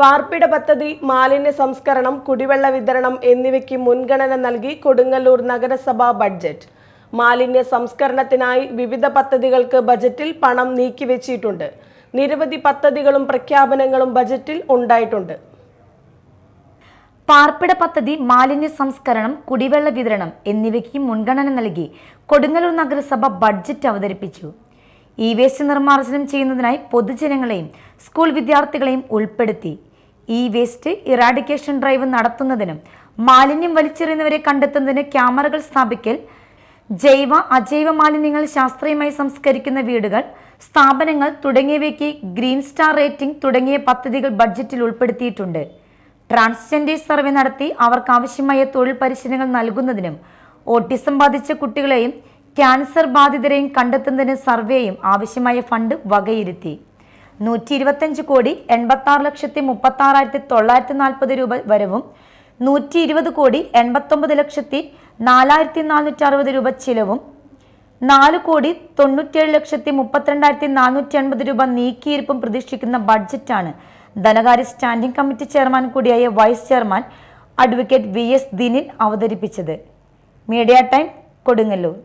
പാർപ്പിട പദ്ധതി മാലിന്യ സംസ്കരണം കുടിവെള്ള വിതരണം എന്നിവയ്ക്ക് മുൻഗണന നൽകി കൊടുങ്ങല്ലൂർ നഗരസഭാ ബഡ്ജറ്റ്. മാലിന്യ സംസ്കരണത്തിനായി വിവിധ പദ്ധതികൾക്ക് ബജറ്റിൽ പണം നീക്കിവെച്ചിട്ടുണ്ട്. നിരവധി പദ്ധതികളും പ്രഖ്യാപനങ്ങളും ബജറ്റിൽ ഉണ്ടായിട്ടുണ്ട്. പാർപ്പിട പദ്ധതി മാലിന്യ സംസ്കരണം കുടിവെള്ള വിതരണം എന്നിവയ്ക്ക് മുൻഗണന നൽകി കൊടുങ്ങല്ലൂർ നഗരസഭ ബഡ്ജറ്റ് അവതരിപ്പിച്ചു. ഈ വേസ്റ്റ് നിർമ്മാർജനം ചെയ്യുന്നതിനായി പൊതുജനങ്ങളെയും സ്കൂൾ വിദ്യാർത്ഥികളെയും ഉൾപ്പെടുത്തി. ഇ വേസ്റ്റ് ഇറാഡിക്കേഷൻ ഡ്രൈവ് നടത്തുന്നതിനും മാലിന്യം വലിച്ചെറിയുന്നവരെ കണ്ടെത്തുന്നതിന് ക്യാമറകൾ സ്ഥാപിക്കൽ ജൈവ അജൈവ മാലിന്യങ്ങൾ ശാസ്ത്രീയമായി സംസ്കരിക്കുന്ന വീടുകൾ സ്ഥാപനങ്ങൾ തുടങ്ങിയവയ്ക്ക് ഗ്രീൻ സ്റ്റാർ റേറ്റിംഗ് തുടങ്ങിയ പദ്ധതികൾ ബഡ്ജറ്റിൽ ഉൾപ്പെടുത്തിയിട്ടുണ്ട്. ട്രാൻസ്ജെൻഡേഴ്സ് സർവേ നടത്തി അവർക്ക് ആവശ്യമായ തൊഴിൽ പരിശീലനങ്ങൾ നൽകുന്നതിനും ഓട്ടിസം ബാധിച്ച കുട്ടികളെയും ക്യാൻസർ ബാധിതരെയും കണ്ടെത്തുന്നതിന് സർവേയും ആവശ്യമായ ഫണ്ട് വകയിരുത്തി. നൂറ്റി ഇരുപത്തഞ്ച് കോടി എൺപത്തി ആറ് ലക്ഷത്തി മുപ്പത്തി ആറായിരത്തി തൊള്ളായിരത്തി നാൽപ്പത് രൂപ വരവും നൂറ്റി ഇരുപത് കോടി എൺപത്തൊമ്പത് ലക്ഷത്തി നാലായിരത്തി നാനൂറ്റി അറുപത് രൂപ ചിലവും നാല് കോടി തൊണ്ണൂറ്റിയേഴ് ലക്ഷത്തി മുപ്പത്തിരണ്ടായിരത്തി നാനൂറ്റി എൺപത് രൂപ നീക്കിയിരിപ്പും പ്രതീക്ഷിക്കുന്ന ബഡ്ജറ്റാണ്. ധനകാര്യ സ്റ്റാൻഡിംഗ് കമ്മിറ്റി ചെയർമാൻ കൂടിയായ vice chairman advocate V S Dinin അവതരിപ്പിച്ചത്. Media time Kodungallur.